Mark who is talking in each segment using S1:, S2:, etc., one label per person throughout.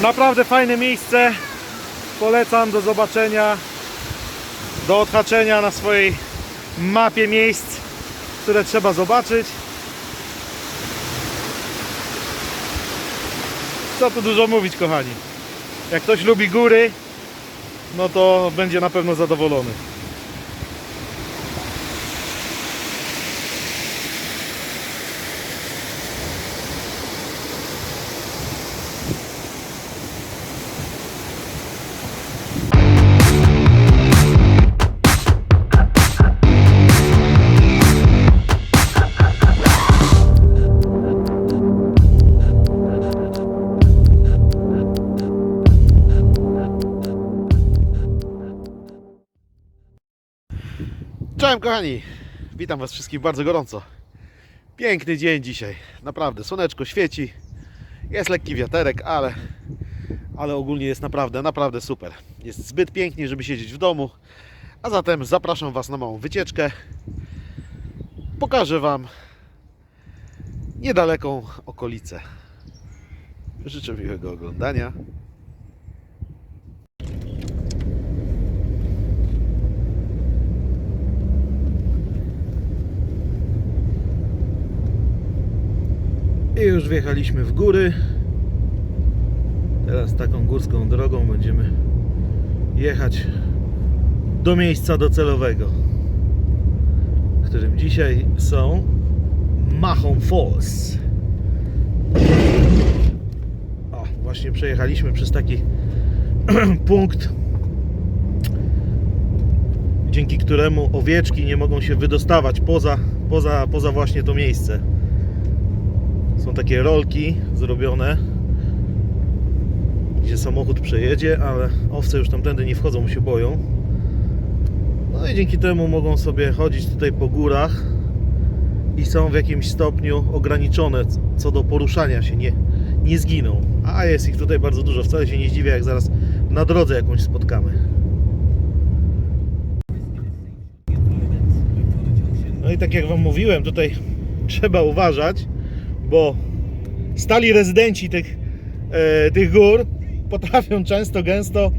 S1: Naprawdę fajne miejsce. Polecam do zobaczenia, do odhaczenia na swojej mapie miejsc, które trzeba zobaczyć. Co tu dużo mówić, kochani. Jak ktoś lubi góry, no to będzie na pewno zadowolony. Cześć kochani, witam Was wszystkich bardzo gorąco. Piękny dzień dzisiaj, naprawdę, słoneczko świeci, jest lekki wiaterek, ale, ale ogólnie jest naprawdę, naprawdę super. Jest zbyt pięknie, żeby siedzieć w domu, a zatem zapraszam Was na małą wycieczkę. Pokażę Wam niedaleką okolicę. Życzę miłego oglądania. I już wjechaliśmy w góry. Teraz taką górską drogą będziemy jechać do miejsca docelowego, którym dzisiaj są Mahon Falls. O, właśnie przejechaliśmy przez taki punkt, dzięki któremu owieczki nie mogą się wydostawać poza, poza, poza właśnie to miejsce. Są takie rolki zrobione, gdzie samochód przejedzie, ale owce już tamtędy nie wchodzą, się boją. No i dzięki temu mogą sobie chodzić tutaj po górach i są w jakimś stopniu ograniczone co do poruszania się, nie, nie zginą. A jest ich tutaj bardzo dużo, wcale się nie zdziwię, jak zaraz na drodze jakąś spotkamy. No i tak jak Wam mówiłem, tutaj trzeba uważać, bo stali rezydenci tych, e, tych gór potrafią często, gęsto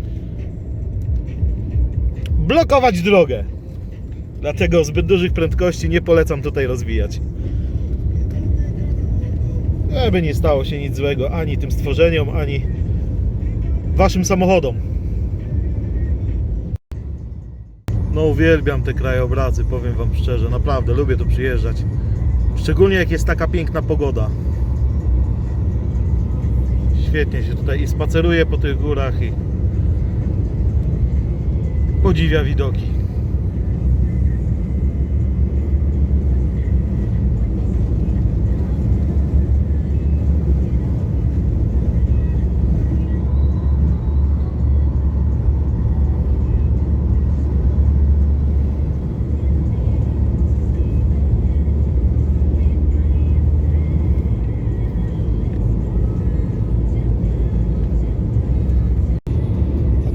S1: blokować drogę. Dlatego zbyt dużych prędkości nie polecam tutaj rozwijać. Żeby nie stało się nic złego ani tym stworzeniom, ani waszym samochodom. No uwielbiam te krajobrazy, powiem wam szczerze, naprawdę lubię tu przyjeżdżać. Szczególnie jak jest taka piękna pogoda. Świetnie się tutaj i spaceruje po tych górach i podziwia widoki.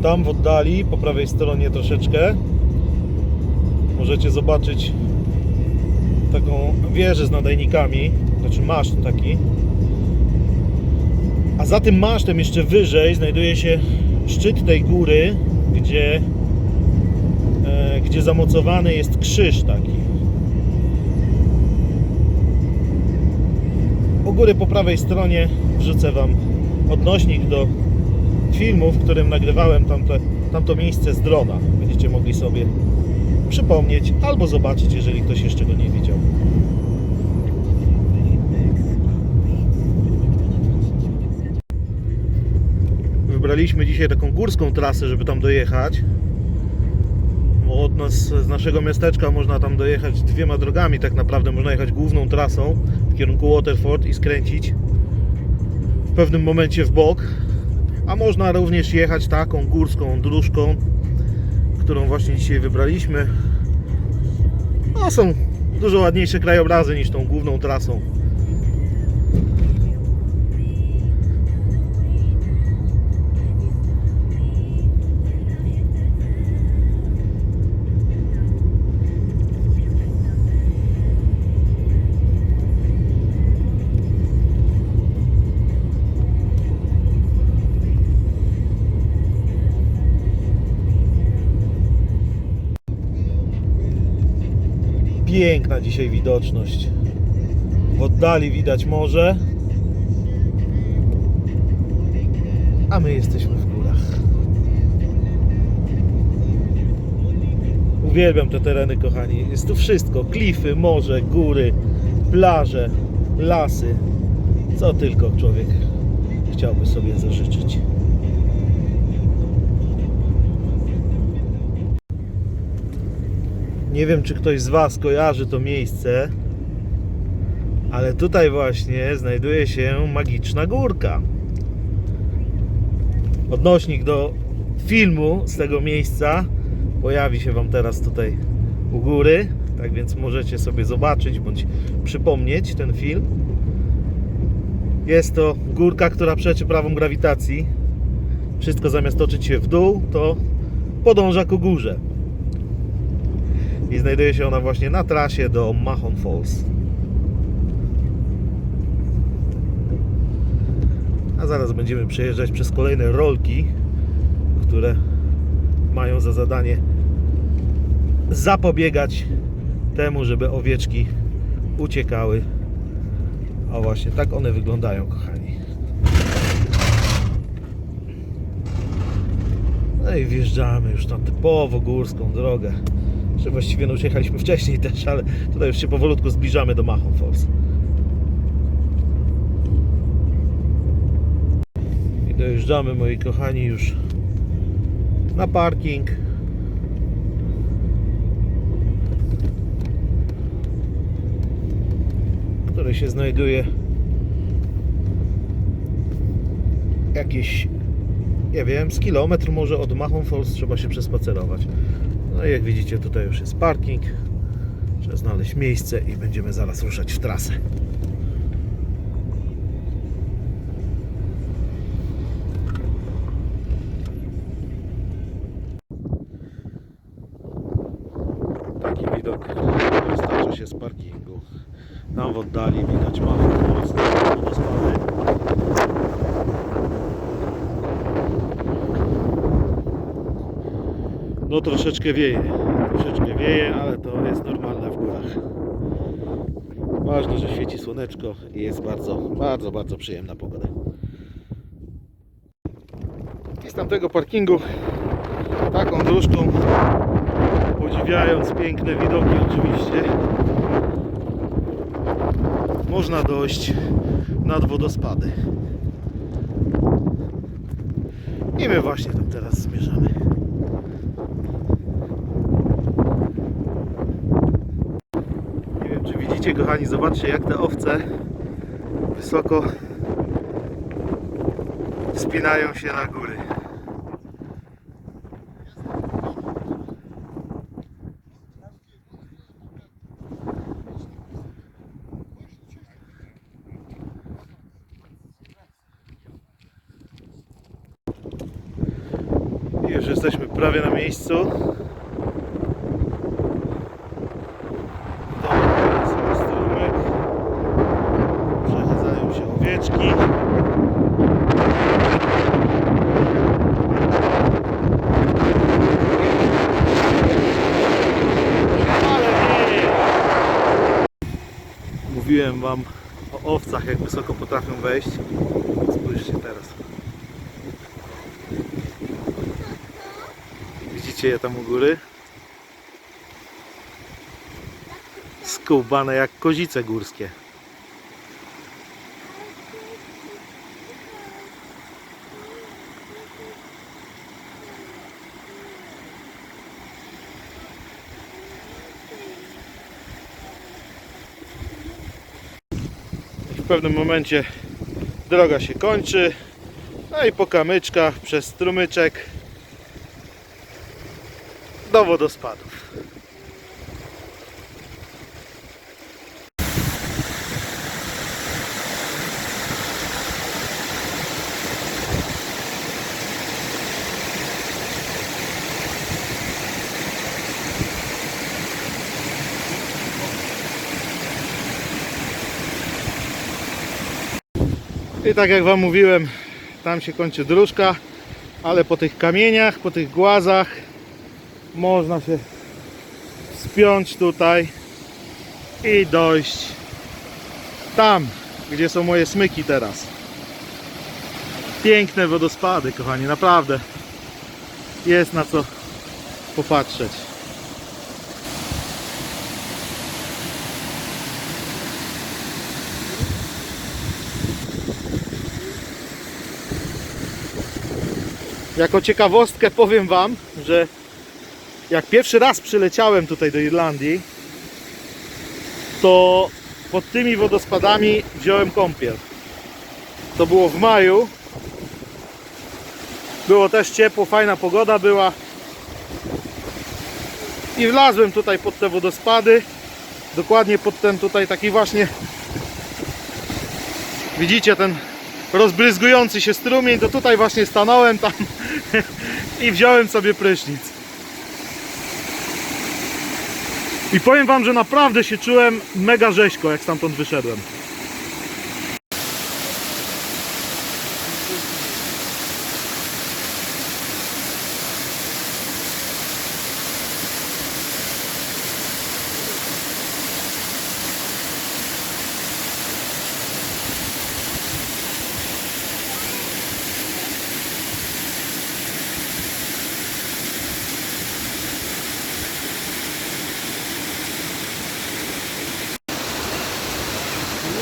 S1: Tam w oddali, po prawej stronie troszeczkę, możecie zobaczyć taką wieżę z nadajnikami, znaczy maszt taki. A za tym masztem jeszcze wyżej znajduje się szczyt tej góry, gdzie, e, gdzie zamocowany jest krzyż taki. U góry po prawej stronie wrzucę Wam odnośnik do filmu, w którym nagrywałem tamte, tamto miejsce z drona. Będziecie mogli sobie przypomnieć albo zobaczyć, jeżeli ktoś jeszcze go nie widział. Wybraliśmy dzisiaj taką górską trasę, żeby tam dojechać. Bo od nas, z naszego miasteczka można tam dojechać dwiema drogami tak naprawdę. Można jechać główną trasą w kierunku Waterford i skręcić w pewnym momencie w bok, a można również jechać taką górską dróżką, którą właśnie dzisiaj wybraliśmy. No, są dużo ładniejsze krajobrazy niż tą główną trasą. Piękna dzisiaj widoczność. W oddali widać morze. A my jesteśmy w górach. Uwielbiam te tereny, kochani. Jest tu wszystko: klify, morze, góry, plaże, lasy. Co tylko człowiek chciałby sobie zażyczyć. Nie wiem, czy ktoś z Was kojarzy to miejsce, ale tutaj właśnie znajduje się magiczna górka. Odnośnik do filmu z tego miejsca pojawi się Wam teraz tutaj u góry, tak więc możecie sobie zobaczyć bądź przypomnieć ten film. Jest to górka, która przeczy prawom grawitacji. Wszystko zamiast toczyć się w dół, to podąża ku górze. I znajduje się ona właśnie na trasie do Mahon Falls. A zaraz będziemy przejeżdżać przez kolejne rolki, które mają za zadanie zapobiegać temu, żeby owieczki uciekały. A właśnie tak one wyglądają, kochani. No i wjeżdżamy już na typowo górską drogę. Właściwie no już jechaliśmy wcześniej też, ale tutaj już się powolutku zbliżamy do Mahon Falls. I dojeżdżamy, moi kochani, już na parking. Który się znajduje jakieś, nie wiem, z kilometr może od Mahon Falls trzeba się przespacerować. No i jak widzicie tutaj już jest parking. Trzeba znaleźć miejsce i będziemy zaraz ruszać w trasę. Taki widok wystarcza się z parkingu. Tam w oddali widać małe mocne wodospady. No troszeczkę wieje, troszeczkę wieje, ale to jest normalne w górach. Ważne, że świeci słoneczko i jest bardzo, bardzo, bardzo przyjemna pogoda. I z tamtego parkingu taką dróżką, podziwiając piękne widoki oczywiście, można dojść nad wodospady. I my właśnie tam teraz zmierzamy. Nie wiem, czy widzicie, kochani, zobaczcie, jak te owce wysoko wspinają się na góry. Już jesteśmy prawie na miejscu. Dobra, jest sobie strumyk. Przechadzają nie! Mówiłem wam o owcach, jak wysoko potrafią wejść. Spójrzcie teraz. Widzicie je tam u góry? Skubane jak kozice górskie. Pewnym momencie droga się kończy. No i po kamyczkach przez strumyczek do wodospadów. Tak jak Wam mówiłem, tam się kończy dróżka, ale po tych kamieniach, po tych głazach można się spiąć tutaj i dojść tam, gdzie są moje smyki teraz. Piękne wodospady, kochani, naprawdę. Jest na co popatrzeć. Jako ciekawostkę powiem Wam, że jak pierwszy raz przyleciałem tutaj do Irlandii, to pod tymi wodospadami wziąłem kąpiel. To było w maju. Było też ciepło, fajna pogoda była. I wlazłem tutaj pod te wodospady. Dokładnie pod ten tutaj taki właśnie. Widzicie ten rozbryzgujący się strumień, to tutaj właśnie stanąłem tam i wziąłem sobie prysznic. I powiem wam, że naprawdę się czułem mega rzeźko, jak stamtąd wyszedłem.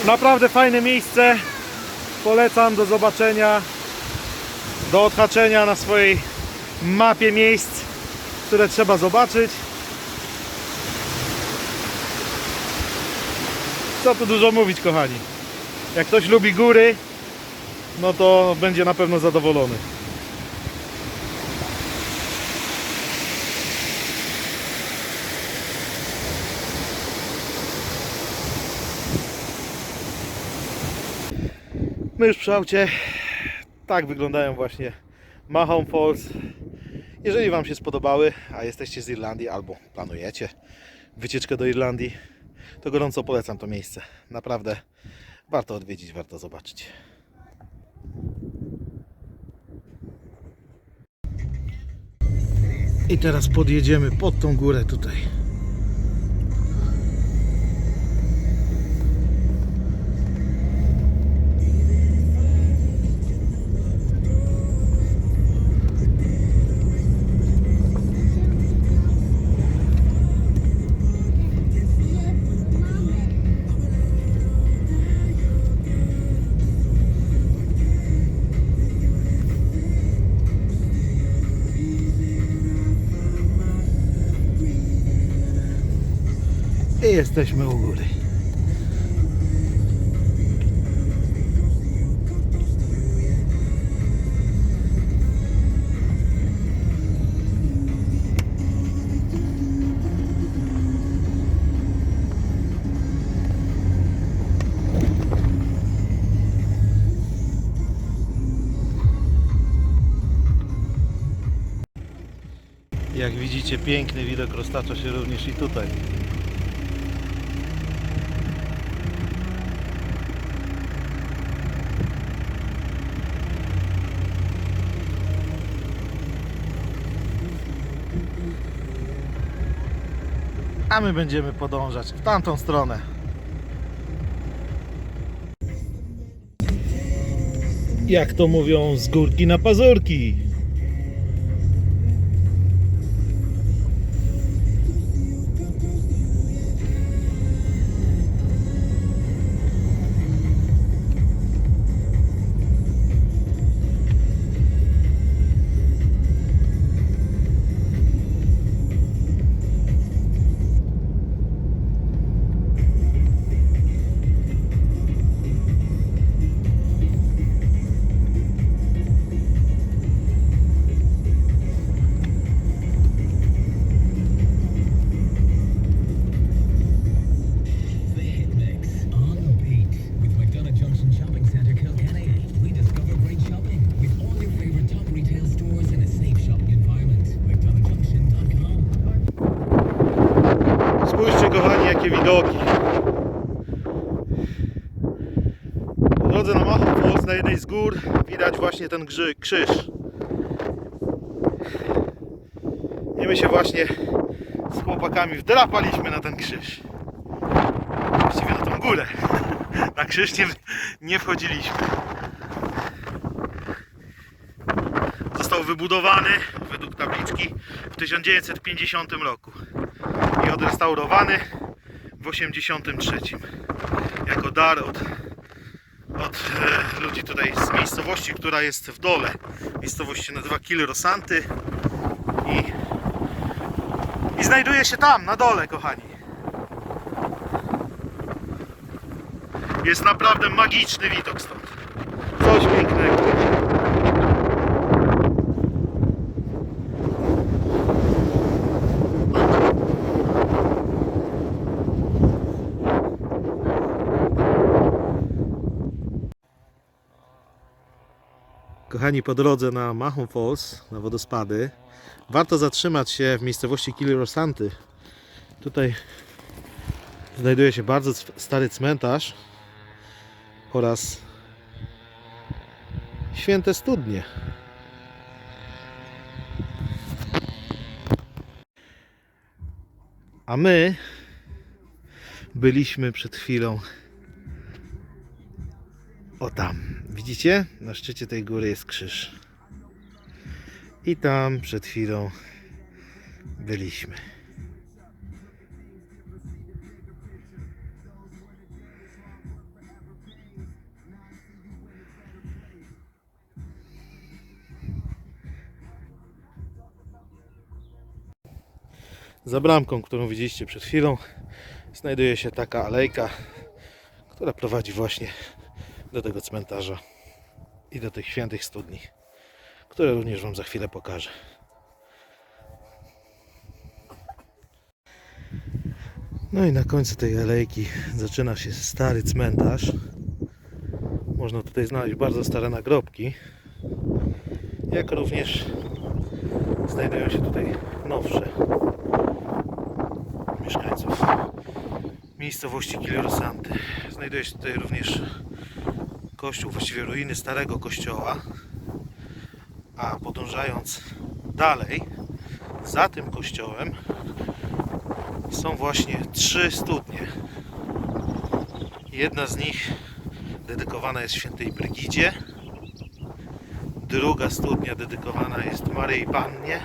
S1: Naprawdę fajne miejsce. Polecam do zobaczenia, do odhaczenia na swojej mapie miejsc, które trzeba zobaczyć. Co tu dużo mówić, kochani. Jak ktoś lubi góry, no to będzie na pewno zadowolony. My już przy aucie. Tak wyglądają właśnie Mahon Falls. Jeżeli Wam się spodobały, a jesteście z Irlandii albo planujecie wycieczkę do Irlandii, to gorąco polecam to miejsce. Naprawdę warto odwiedzić, warto zobaczyć. I teraz podjedziemy pod tą górę tutaj. Jesteśmy u góry. Jak widzicie, piękny widok roztacza się również i tutaj. A my będziemy podążać w tamtą stronę. Jak to mówią, z górki na pazurki. Na Falls na jednej z gór widać właśnie ten krzyż. I my się właśnie z chłopakami wdrapaliśmy na ten krzyż. górę. Na krzyż nie, nie wchodziliśmy. Został wybudowany według tabliczki w 1950 roku i odrestaurowany w 83 jako dar od, od ludzi tutaj z miejscowości, która jest w dole. Miejscowość się nazywa Kil Rosanty i, i znajduje się tam, na dole, kochani. Jest naprawdę magiczny widok stąd. Coś pięknego. Kochani, po drodze na Mahon Falls, na wodospady, warto zatrzymać się w miejscowości Kilirosanty. Tutaj znajduje się bardzo stary cmentarz oraz święte studnie. A my byliśmy przed chwilą o tam. Widzicie? Na szczycie tej góry jest krzyż. I tam przed chwilą byliśmy. Za bramką, którą widzieliście przed chwilą, znajduje się taka alejka, która prowadzi właśnie do tego cmentarza i do tych świętych studni, które również Wam za chwilę pokażę. No i na końcu tej alejki zaczyna się stary cmentarz. Można tutaj znaleźć bardzo stare nagrobki, jak również znajdują się tutaj nowsze mieszkańców miejscowości Kilirosanty. Znajduje się tutaj również kościół, właściwie ruiny starego kościoła. A podążając dalej, za tym kościołem są właśnie trzy studnie. Jedna z nich dedykowana jest świętej Brygidzie. Druga studnia dedykowana jest Maryi Pannie.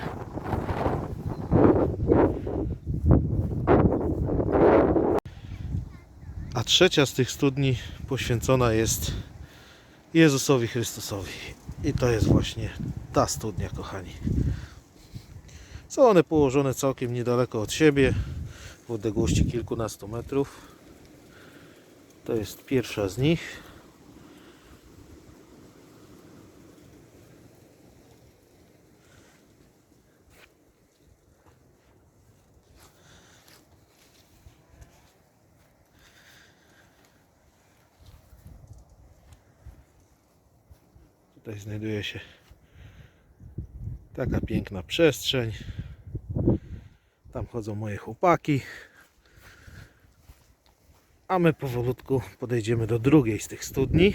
S1: A trzecia z tych studni poświęcona jest Jezusowi Chrystusowi. I to jest właśnie ta studnia, kochani. Są one położone całkiem niedaleko od siebie, w odległości kilkunastu metrów. To jest pierwsza z nich. Tutaj znajduje się taka piękna przestrzeń. Tam chodzą moje chłopaki. A my powolutku podejdziemy do drugiej z tych studni.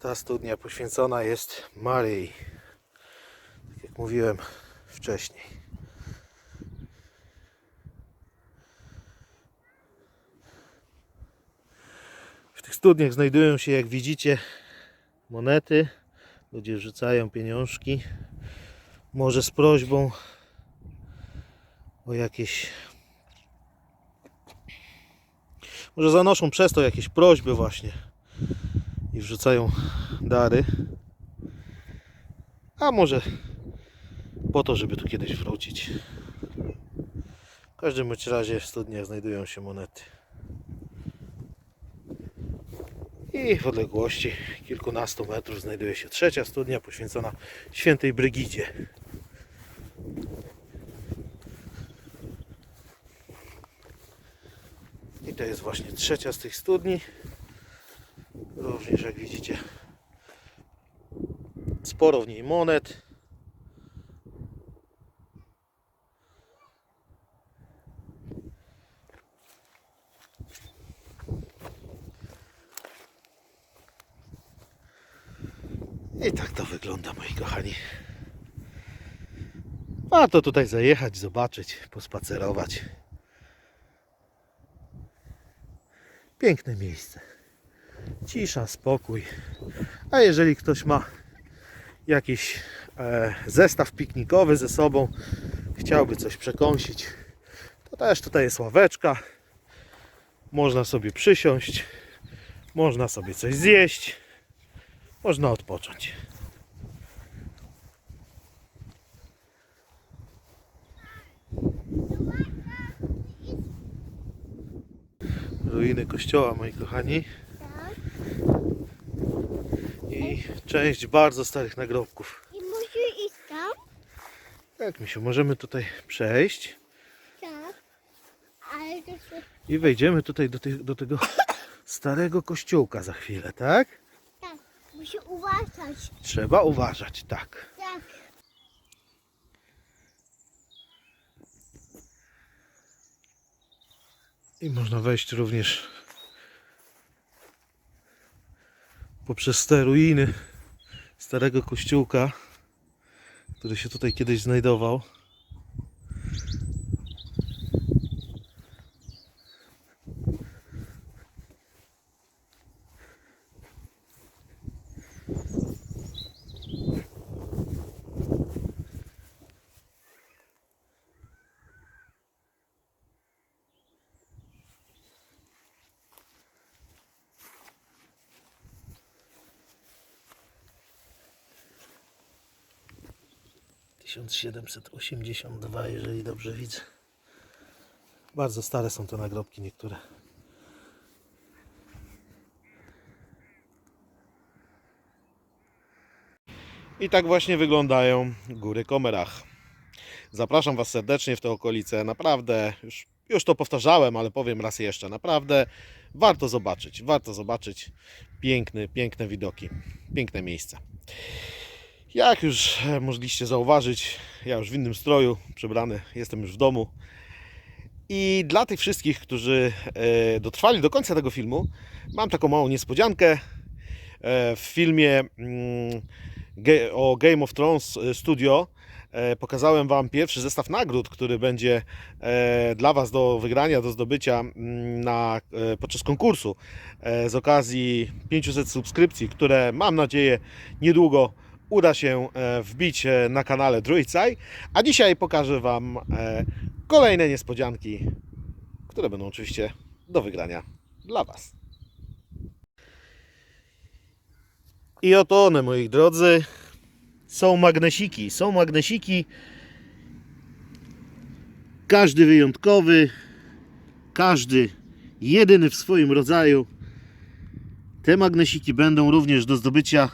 S1: Ta studnia poświęcona jest Maryi. Tak jak mówiłem wcześniej. W tych studniach znajdują się, jak widzicie, monety. Ludzie wrzucają pieniążki. Może z prośbą o jakieś. Może zanoszą przez to jakieś prośby, właśnie i wrzucają dary. A może po to, żeby tu kiedyś wrócić. W każdym razie w studniach znajdują się monety. I w odległości kilkunastu metrów znajduje się trzecia studnia poświęcona świętej Brygidzie. I to jest właśnie trzecia z tych studni. Również jak widzicie sporo w niej monet. I tak to wygląda moi kochani. A to tutaj zajechać, zobaczyć, pospacerować. Piękne miejsce. Cisza, spokój. A jeżeli ktoś ma jakiś e, zestaw piknikowy ze sobą, chciałby coś przekąsić, to też tutaj jest ławeczka. Można sobie przysiąść, można sobie coś zjeść, można odpocząć. Ruiny kościoła, moi kochani. I część bardzo starych nagrobków.
S2: I musi iść tam?
S1: Tak, Misiu, możemy tutaj przejść
S2: Tak. Ale to się...
S1: i wejdziemy tutaj do, tych, do tego starego kościółka za chwilę, tak?
S2: Tak. Musi uważać.
S1: Trzeba uważać, tak.
S2: Tak.
S1: I można wejść również poprzez te ruiny starego kościółka, który się tutaj kiedyś znajdował. Tysiąc siedemset osiemdziesiąt dwa, jeżeli dobrze widzę. Bardzo stare są te nagrobki niektóre. I tak właśnie wyglądają góry Komerach. Zapraszam Was serdecznie w te okolice. Naprawdę, już, już to powtarzałem, ale powiem raz jeszcze. Naprawdę warto zobaczyć. Warto zobaczyć piękny, piękne widoki, piękne miejsca. Jak już e, mogliście zauważyć, ja już w innym stroju przebrany, jestem już w domu. I dla tych wszystkich, którzy e, dotrwali do końca tego filmu, mam taką małą niespodziankę. E, W filmie mm, o Game of Thrones Studio pokazałem Wam pierwszy zestaw nagród, który będzie dla Was do wygrania, do zdobycia mm, na, podczas konkursu z okazji 500 subskrypcji, które mam nadzieję niedługo uda się e, wbić e, na kanale Druidsai. A dzisiaj pokażę Wam e, kolejne niespodzianki, które będą oczywiście do wygrania dla Was. I oto one, moi drodzy, są magnesiki. Są magnesiki. Każdy wyjątkowy, każdy jedyny w swoim rodzaju. Te magnesiki będą również do zdobycia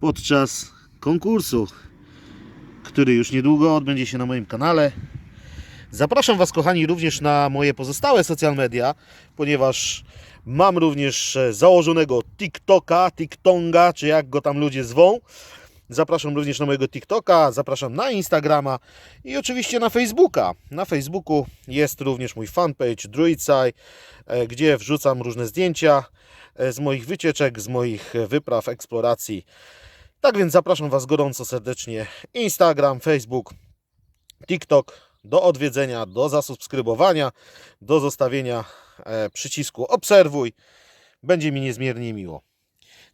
S1: podczas konkursu, który już niedługo odbędzie się na moim kanale. Zapraszam Was, kochani, również na moje pozostałe social media, ponieważ mam również e, założonego TikToka, TikTonga, czy jak go tam ludzie zwą. Zapraszam również na mojego TikToka, zapraszam na Instagrama i oczywiście na Facebooka. Na Facebooku jest również mój fanpage Druidsai, e, gdzie wrzucam różne zdjęcia e, z moich wycieczek, z moich wypraw, eksploracji. Tak więc zapraszam Was gorąco serdecznie. Instagram, Facebook, TikTok do odwiedzenia, do zasubskrybowania, do zostawienia e, przycisku obserwuj. Będzie mi niezmiernie miło.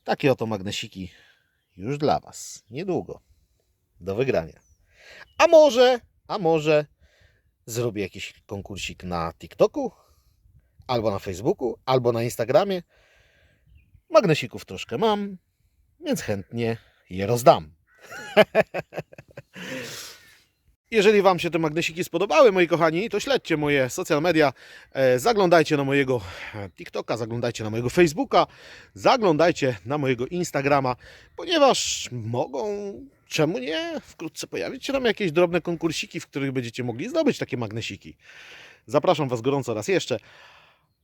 S1: Takie oto magnesiki już dla Was. Niedługo. Do wygrania. A może, a może zrobię jakiś konkursik na TikToku, albo na Facebooku, albo na Instagramie. Magnesików troszkę mam, więc chętnie je rozdam. Jeżeli Wam się te magnesiki spodobały, moi kochani, to śledźcie moje social media, e, zaglądajcie na mojego e, TikToka, zaglądajcie na mojego Facebooka, zaglądajcie na mojego Instagrama, ponieważ mogą, czemu nie, wkrótce pojawić się tam jakieś drobne konkursiki, w których będziecie mogli zdobyć takie magnesiki. Zapraszam Was gorąco raz jeszcze.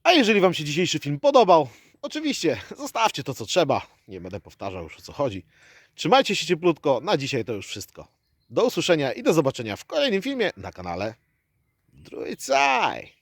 S1: A jeżeli Wam się dzisiejszy film podobał, oczywiście zostawcie to, co trzeba. Nie będę powtarzał już o co chodzi. Trzymajcie się cieplutko. Na dzisiaj to już wszystko. Do usłyszenia i do zobaczenia w kolejnym filmie na kanale Druidsai.